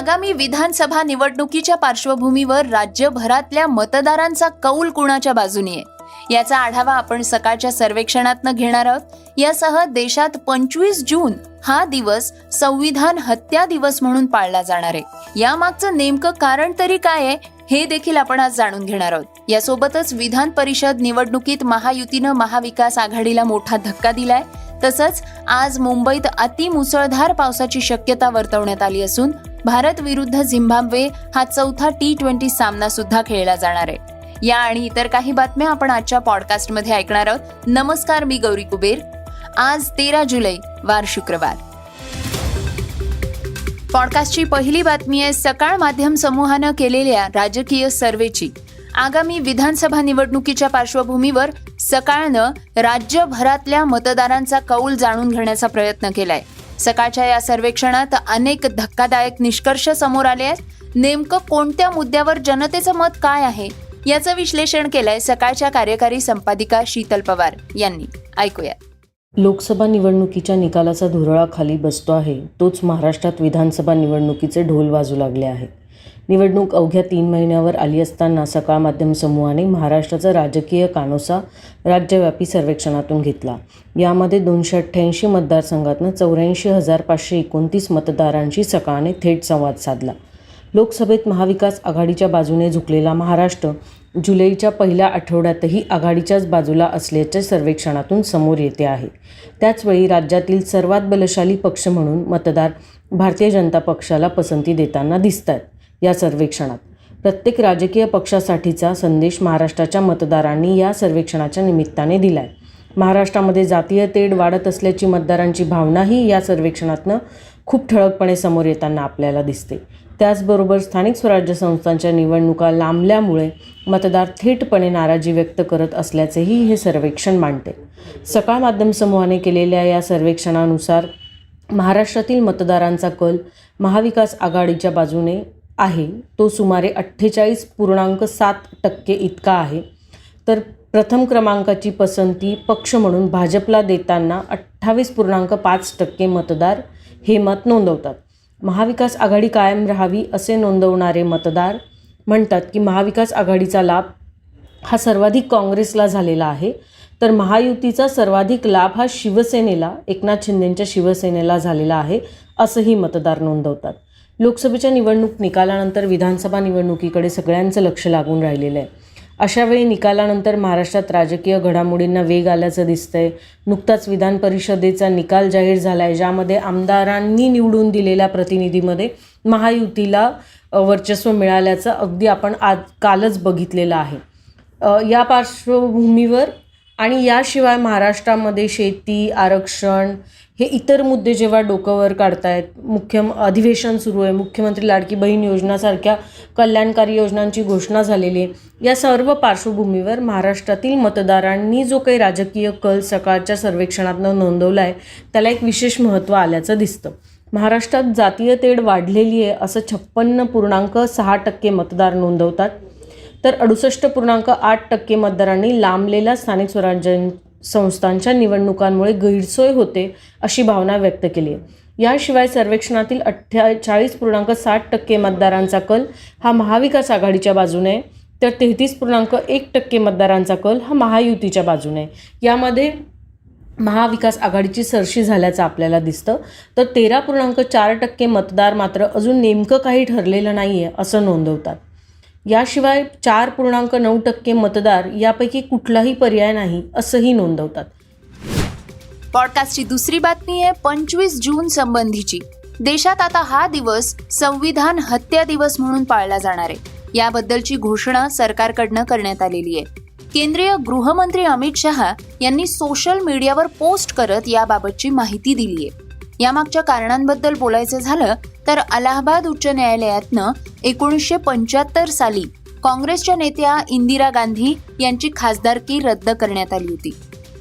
आगामी विधानसभा निवडणुकीच्या पार्श्वभूमीवर राज्यभरातल्या मतदारांचा कौल कुणाच्या बाजूने आहे? याचा आढावा आपण सकाळच्या सर्वेक्षणातनं घेणार आहोत. यासह देशात पंचवीस जून हा दिवस संविधान हत्या दिवस म्हणून पाळला जाणार आहे. यामागचं नेमकं कारण तरी काय आहे हे देखील आपण आज जाणून घेणार आहोत. यासोबतच विधान परिषद निवडणुकीत महायुतीनं महाविकास आघाडीला मोठा धक्का दिलाय. तसंच आज मुंबईत अतिमुसळधार पावसाची शक्यता वर्तवण्यात आली असून भारत विरुद्ध झिम्बाब्वे हा चौथा टी ट्वेंटी सामना सुद्धा खेळला जाणार आहे. या आणि इतर काही बातम्या आपण आजच्या पॉडकास्टमध्ये ऐकणार आहोत. नमस्कार मी गौरी कुबेर. आज तेरा जुलै वार शुक्रवार. पॉडकास्टची पहिली बातमी आहे सकाळ माध्यम समूहानं केलेल्या राजकीय सर्वेची. आगामी विधानसभा निवडणुकीच्या पार्श्वभूमीवर सकाळनं राज्यभरातल्या मतदारांचा कौल जाणून घेण्याचा प्रयत्न केलाय. सकाळच्या या सर्वेक्षणात अनेक धक्कादायक निष्कर्ष समोर आले आहेत. नेमकं कोणत्या मुद्द्यावर जनतेचं मत काय आहे? याचं विश्लेषण केलंय सकाळच्या कार्यकारी संपादिका शीतल पवार यांनी. ऐकूया. लोकसभा निवडणुकीच्या निकालाचा धुरळा खाली बसतो आहे. तोच महाराष्ट्रात विधानसभा निवडणुकीचे ढोल वाजू लागले आहे निवडणूक अवघ्या तीन महिन्यावर आली असताना सकाळ माध्यम समूहाने महाराष्ट्राचा राजकीय कानोसा राज्यव्यापी सर्वेक्षणातून घेतला. यामध्ये दोनशे अठ्ठ्याऐंशी मतदारसंघातनं चौऱ्याऐंशी हजार पाचशे एकोणतीस मतदारांशी सकाळने थेट संवाद साधला. लोकसभेत महाविकास आघाडीच्या बाजूने झुकलेला महाराष्ट्र जुलैच्या पहिल्या आठवड्यातही आघाडीच्याच बाजूला असल्याच्या सर्वेक्षणातून समोर येते आहे. त्याचवेळी राज्यातील सर्वात बलशाली पक्ष म्हणून मतदार भारतीय जनता पक्षाला पसंती देताना दिसत आहेत या सर्वेक्षणात. प्रत्येक राजकीय पक्षासाठीचा संदेश महाराष्ट्राच्या मतदारांनी या सर्वेक्षणाच्या निमित्ताने दिला आहे महाराष्ट्रामध्ये जातीय तेढ वाढत असल्याची मतदारांची भावनाही या सर्वेक्षणातनं खूप ठळकपणे समोर येताना आपल्याला दिसते. त्याचबरोबर स्थानिक स्वराज्य संस्थांच्या निवडणुका लांबल्यामुळे मतदार थेटपणे नाराजी व्यक्त करत असल्याचेही हे सर्वेक्षण मांडते. सकाळ माध्यम समूहाने केलेल्या या सर्वेक्षणानुसार महाराष्ट्रातील मतदारांचा कल महाविकास आघाडीच्या बाजूने आहे. तो सुमारे अठ्ठेचाळीस पूर्णांक सात टक्के इतका आहे. तर प्रथम क्रमांकाची पसंती पक्ष म्हणून भाजपला देताना अठ्ठावीस पूर्णांक पाच टक्के मतदार हे मत नोंदवतात. महाविकास आघाडी कायम राहावी असे नोंदवणारे मतदार म्हणतात की महाविकास आघाडीचा लाभ हा सर्वाधिक काँग्रेसला झालेला आहे. तर महायुतीचा सर्वाधिक लाभ हा शिवसेनेला एकनाथ शिंदेंच्या शिवसेनेला झालेला आहे असंही मतदार नोंदवतात. लोकसभेच्या निवडणूक निकालानंतर विधानसभा निवडणुकीकडे सगळ्यांचं लक्ष लागून राहिलेलं आहे. अशावेळी निकालानंतर महाराष्ट्रात राजकीय घडामोडींना वेग आल्याचं दिसतंय. नुकताच विधान परिषदेचा निकाल जाहीर झाला आहे ज्यामध्ये आमदारांनी निवडून दिलेल्या प्रतिनिधीमध्ये महायुतीला वर्चस्व मिळाल्याचं अगदी आपण आज कालच बघितलेलं आहे. या पार्श्वभूमीवर आणि याशिवाय महाराष्ट्रामध्ये शेती आरक्षण हे इतर मुद्दे जेव्हा डोकंवर काढतायत मुख्य अधिवेशन सुरू आहे मुख्यमंत्री लाडकी बहीण योजनासारख्या कल्याणकारी योजनांची घोषणा झालेली आहे या सर्व पार्श्वभूमीवर महाराष्ट्रातील मतदारांनी जो काही राजकीय कल सकाळच्या सर्वेक्षणातनं नोंदवला आहे त्याला एक विशेष महत्त्व आल्याचं दिसतं. महाराष्ट्रात जातीय तेढ वाढलेली आहे असं छप्पन्न पूर्णांक सहा टक्के मतदार नोंदवतात. तर अडुसष्ट पूर्णांक आठ टक्के मतदारांनी लांबलेल्या स्थानिक स्वराज्यां संस्थांच्या निवडणुकांमुळे गैरसोय होते अशी भावना व्यक्त केली आहे. याशिवाय सर्वेक्षणातील अठ्ठेचाळीस पूर्णांक साठ टक्के मतदारांचा कल हा महाविकास आघाडीच्या बाजूने आहे. तर तेहतीस पूर्णांक एक टक्के मतदारांचा कल हा महायुतीच्या बाजूने आहे. यामध्ये महाविकास आघाडीची सरशी झाल्याचं आपल्याला दिसतं. तर तेरा पूर्णांक चार टक्के मतदार मात्र अजून नेमकं काही ठरलेलं नाही आहे असं नोंदवतात. याशिवाय चार पूर्णांक नऊ टक्के मतदार यापैकी कुठलाही पर्याय नाही असंही नोंदवतात. पॉडकास्टची दुसरी बातमी आहे पंचवीस जून संबंधीची. देशात आता हा दिवस संविधान हत्या दिवस म्हणून पाळला जाणार आहे. याबद्दलची घोषणा सरकारकडनं करण्यात आलेली आहे. केंद्रीय गृहमंत्री अमित शहा यांनी सोशल मीडियावर पोस्ट करत याबाबतची माहिती दिली आहे यामागच्या कारणांबद्दल बोलायचं झालं तर अलाहाबाद उच्च न्यायालयातनं एकोणीसशे पंच्याहत्तर साली काँग्रेसच्या नेत्या इंदिरा गांधी यांची खासदारकी रद्द करण्यात आली होती.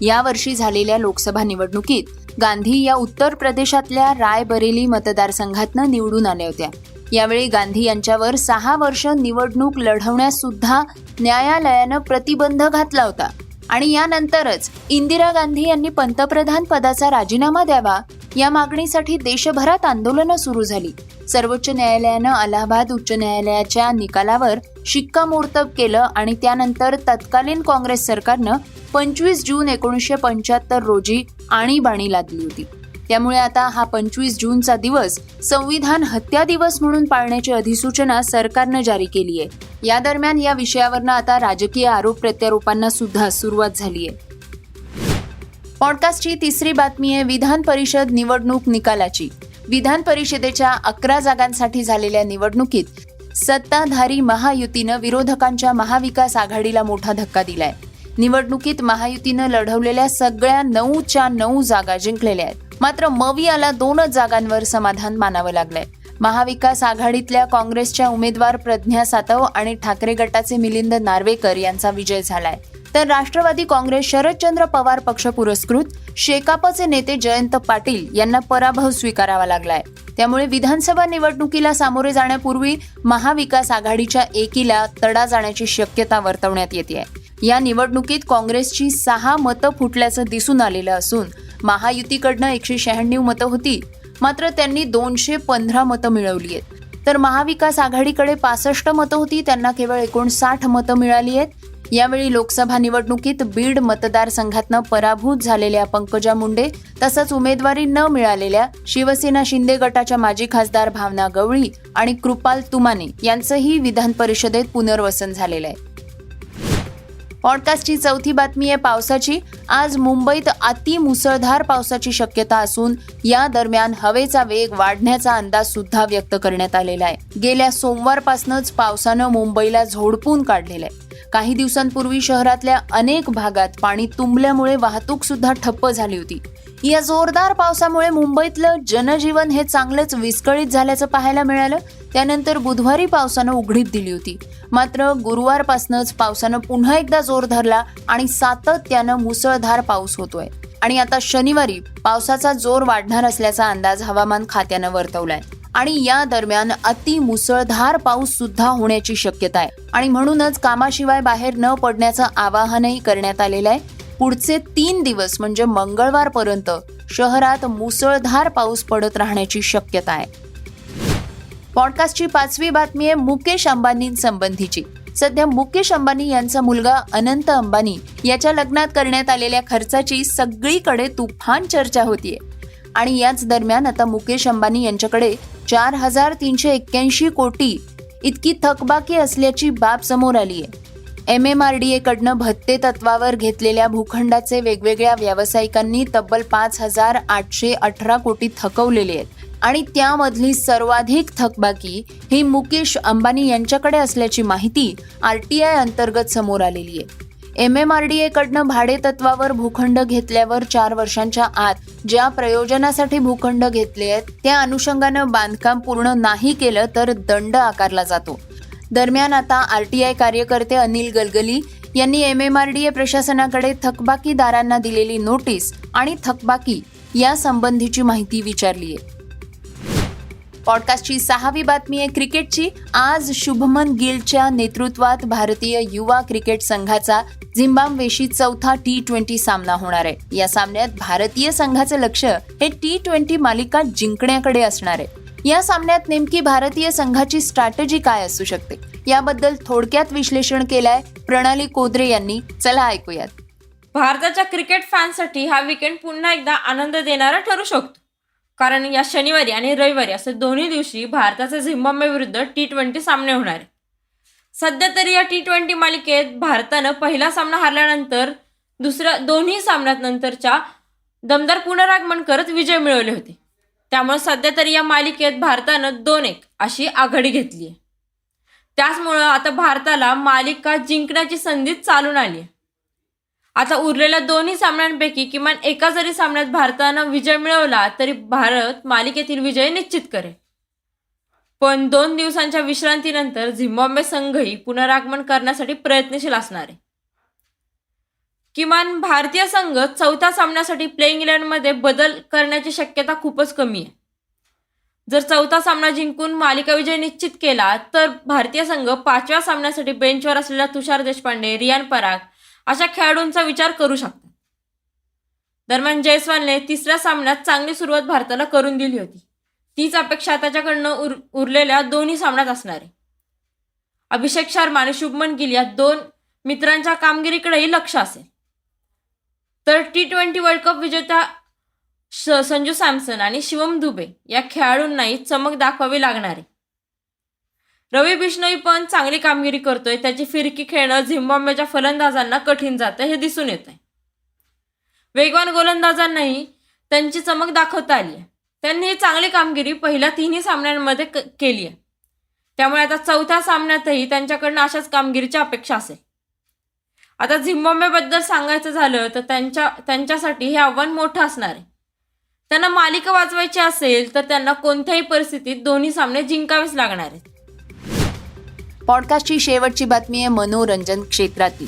यावर्षी झालेल्या लोकसभा निवडणुकीत गांधी या उत्तर प्रदेशातल्या रायबरेली मतदारसंघातनं निवडून आल्या होत्या. यावेळी गांधी यांच्यावर सहा वर्ष निवडणूक लढवण्यास सुद्धा न्यायालयानं प्रतिबंध घातला होता. आणि यानंतरच इंदिरा गांधी यांनी पंतप्रधान पदाचा राजीनामा द्यावा. या मागणीसाठी देशभरात आंदोलनं सुरू झाली. सर्वोच्च न्यायालयानं अलाहाबाद उच्च न्यायालयाच्या निकालावर शिक्कामोर्तब केलं आणि त्यानंतर तत्कालीन काँग्रेस सरकारनं पंचवीस जून एकोणीसशे पंच्याहत्तर रोजी आणीबाणी लादली होती. त्यामुळे आता हा पंचवीस जूनचा दिवस संविधान हत्या दिवस म्हणून पाळण्याची अधिसूचना सरकारनं जारी केली आहे. या दरम्यान या विषयावरनं आता राजकीय आरोप प्रत्यारोपांना सुद्धा सुरुवात झाली आहे. पॉडकास्टची तिसरी बातमी आहे विधान परिषद निवडणूक निकालाची. विधान परिषदेच्या अकरा जागांसाठी झालेल्या निवडणुकीत सत्ताधारी महायुतीनं विरोधकांच्या महाविकास आघाडीला मोठा धक्का दिलाय. निवडणुकीत महायुतीनं लढवलेल्या सगळ्या नऊच्या नऊ जागा जिंकलेल्या आहेत. मात्र मवियाला दोनच जागांवर समाधान मानावं लागलंय. महाविकास आघाडीतल्या काँग्रेसच्या उमेदवार प्रज्ञा सातव आणि ठाकरे गटाचे मिलिंद नार्वेकर यांचा विजय झालाय. तर राष्ट्रवादी काँग्रेस शरदचंद्र पवार पक्ष पुरस्कृत शेकापचे नेते जयंत पाटील यांना पराभव स्वीकारावा लागलाय. त्यामुळे विधानसभा निवडणुकीला सामोरे जाण्यापूर्वी महाविकास आघाडीच्या एकीला तडा जाण्याची शक्यता वर्तवण्यात येते या निवडणुकीत काँग्रेसची सहा मतं फुटल्याचं दिसून आलेलं असून महायुतीकडनं एकशे शहाण्णव मतं होती. मात्र त्यांनी दोनशे पंधरा मतं मिळवली आहेत. तर महाविकास आघाडीकडे पासष्ट मतं होती त्यांना केवळ एकोणसाठ मतं मिळाली आहेत. यावेळी लोकसभा निवडणुकीत बीड मतदारसंघातनं पराभूत झालेल्या पंकजा मुंडे तसंच उमेदवारी न मिळालेल्या शिवसेना शिंदे गटाच्या माजी खासदार भावना गवळी आणि कृपाल तुमाने यांचंही विधान परिषदेत पुनर्वसन झालेलं आहे. पॉडकास्टची चौथी बातमी आहे पावसाची. आज मुंबईत अति मुसळधार पावसाची शक्यता असून या दरम्यान हवेचा वेग वाढण्याचा अंदाज सुद्धा व्यक्त करण्यात आलेला आहे. गेल्या सोमवारपासूनच पावसानं मुंबईला झोडपून काढलेलं आहे. काही दिवसांपूर्वी शहरातल्या अनेक भागात पाणी तुंबल्यामुळे वाहतूक सुद्धा ठप्प झाली होती. या जोरदार पावसामुळे मुंबईतलं जनजीवन हे चांगलंच विस्कळीत झाल्याचं पाहायला मिळालं. त्यानंतर बुधवारी पावसानं उघडीप दिली होती. मात्र गुरुवारपासूनच पावसानं पुन्हा एकदा जोर धरला आणि सातत्यानं मुसळधार पाऊस होतोय. आणि आता शनिवारी पावसाचा जोर वाढणार असल्याचा अंदाज हवामान खात्यानं वर्तवलाय. आणि या दरम्यान अति मुसळधार पाऊस सुद्धा होण्याची शक्यता आहे. आणि म्हणूनच कामाशिवाय बाहेर न पडण्याचं आवाहनही करण्यात आलेलं आहे. पुढचे तीन दिवस म्हणजे मंगळवारपर्यंत शहरात मुसळधार पाऊस पडत राहण्याची शक्यता आहे. पॉडकास्टची पाचवी बातमी आहे मुकेश अंबानींसंबंधीची सध्या मुकेश अंबानी यांचा मुलगा अनंत अंबानी याच्या लग्नात करण्यात आलेल्या खर्चाची सगळीकडे तुफान चर्चा होतीये. आणि याच दरम्यान आता मुकेश अंबानी यांच्याकडे चार हजार तीनशे एक्क्याऐंशी कोटी इतकी थकबाकी असल्याची बाब समोर आली आहे एम एम आर डी एकडनं भत्ते तत्वावर घेतलेल्या भूखंडाचे वेगवेगळ्या व्यावसायिकांनी तब्बल पाच हजार आठशे अठरा कोटी थकवलेले आहेत. आणि त्यामधली सर्वाधिक थकबाकी ही मुकेश अंबानी यांच्याकडे असल्याची माहिती आर टी आय अंतर्गत समोर आलेली आहे. एम एम आर डी एकडनं भाडेतत्वावर भूखंड घेतल्यावर चार वर्षांच्या आत ज्या प्रयोजनासाठी भूखंड घेतले आहेत त्या अनुषंगानं बांधकाम पूर्ण नाही केलं तर दंड आकारला जातो. दरम्यान आता आर टी आय कार्यकर्ते अनिल गलगली यांनी M M R D A प्रशासनाकडे थकबाकीदारांना दिलेली नोटीस आणि थकबाकी या संबंधीची माहिती विचारली आहे पॉडकास्टची सहावी बातमी आहे क्रिकेटची. आज शुभमन गिलच्या नेतृत्वात भारतीय युवा क्रिकेट संघाचा झिम्बाब्वेशी चौथा टी ट्वेंटी सामना होणार आहे. या सामन्यात भारतीय संघाचं लक्ष हे टी ट्वेंटी मालिका जिंकण्याकडे असणार आहे. या सामन्यात नेमकी भारतीय संघाची स्ट्रॅटेजी काय असू शकते? याबद्दल थोडक्यात विश्लेषण केलंय प्रणाली कोदरे यांनी. चला ऐकूयात. भारताच्या क्रिकेट फॅनसाठी हा विकेंड पुन्हा एकदा आनंद देणारा ठरू शकतो. कारण या शनिवारी आणि रविवारी असे दोन्ही दिवशी भारताचे झिम्बाब्वे विरुद्ध टी ट्वेंटी सामने होणार आहे. सध्या तरी या टी ट्वेंटी मालिकेत भारतानं पहिला सामना हरल्यानंतर दुसऱ्या दोन्ही सामन्यात नंतरच्या दमदार पुनरागमन करत विजय मिळवले होते. त्यामुळे सध्या तरी या मालिकेत भारतानं दोन एक अशी आघाडी घेतली आहे. त्याचमुळं आता भारताला मालिका जिंकण्याची संधी चालून आली आहे. आता उरलेल्या दोन्ही सामन्यांपैकी किमान एका जरी सामन्यात भारतानं विजय मिळवला तरी भारत मालिकेतील विजय निश्चित करेल. पण दोन दिवसांच्या विश्रांतीनंतर झिम्बाब्वे संघही पुनरागमन करण्यासाठी प्रयत्नशील असणार आहे. किमान भारतीय संघ चौथ्या सामन्यासाठी प्लेइंग इलेव्हनमध्ये बदल करण्याची शक्यता खूपच कमी आहे. जर चौथा सामना जिंकून मालिका विजय निश्चित केला तर भारतीय संघ पाचव्या सामन्यासाठी बेंचवर असलेला तुषार देशपांडे रियान पराग अशा खेळाडूंचा विचार करू शकतात. दरम्यान जयस्वालने तिसऱ्या सामन्यात चांगली सुरुवात भारताला करून दिली होती. तीच अपेक्षा त्याच्याकडनं उर उरलेल्या दोन्ही सामन्यात असणार आहे. अभिषेक शर्मा आणि शुभमन गिल या दोन मित्रांच्या कामगिरीकडेही लक्ष असेल. तर टी ट्वेंटी वर्ल्ड कप विजेत्या संजू सॅमसन आणि शिवम दुबे या खेळाडूंनाही चमक दाखवावी लागणार आहे. रवी बिश्नोई पण चांगली कामगिरी करतोय. त्याची फिरकी खेळणं झिम्बाब्वेच्या फलंदाजांना कठीण जातं हे दिसून येत आहे वेगवान गोलंदाजांनाही त्यांची चमक दाखवता आली आहे. त्यांनी ही चांगली कामगिरी पहिल्या तिन्ही सामन्यांमध्ये क- केली आहे. त्यामुळे आता चौथ्या सामन्यातही त्यांच्याकडनं अशाच कामगिरीची अपेक्षा असेल. आता झिम्बाब्वेबद्दल सांगायचं झालं तर त्यांच्या त्यांच्यासाठी हे आव्हान मोठं असणार आहे. त्यांना मालिका वाचवायची असेल तर त्यांना कोणत्याही परिस्थितीत दोन्ही सामने जिंकावेच लागणार आहेत. पॉडकास्टची शेवटची बातमी आहे मनोरंजन क्षेत्रातली.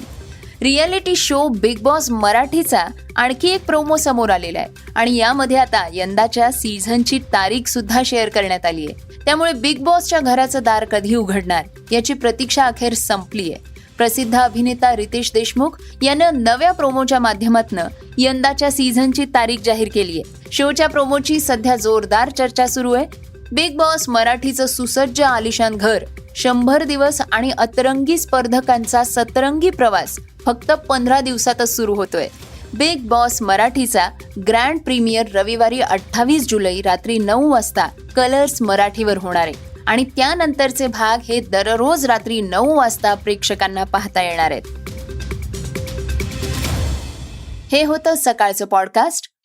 रियालिटी शो बिग बॉस मराठीचा आणखी एक प्रोमो समोर आलेला आहे. आणि यामध्ये आता यंदाच्या सीझनची तारीख सुद्धा शेअर करण्यात आली आहे. त्यामुळे बिग बॉसच्या घराचं दार कधी उघडणार याची प्रतीक्षा अखेर संपली आहे. प्रसिद्ध अभिनेता रितेश देशमुख यानं नव्या प्रोमोच्या माध्यमातून यंदाच्या सीझनची तारीख जाहीर केली आहे. शोच्या प्रोमोची सध्या जोरदार चर्चा सुरू आहे. बिग बॉस मराठीचं सुसज्ज आलिशान घर शंभर दिवस आणि अतरंगी स्पर्धकांचा सतरंगी प्रवास फक्त पंधरा दिवसातच सुरू होतोय. बिग बॉस मराठीचा ग्रँड प्रीमियर रविवारी अठ्ठावीस जुलै रात्री नऊ वाजता कलर्स मराठीवर होणार आहे. आणि त्यानंतरचे भाग हे दररोज रात्री नऊ वाजता प्रेक्षकांना पाहता येणार आहेत. हे होतं सकाळचं पॉडकास्ट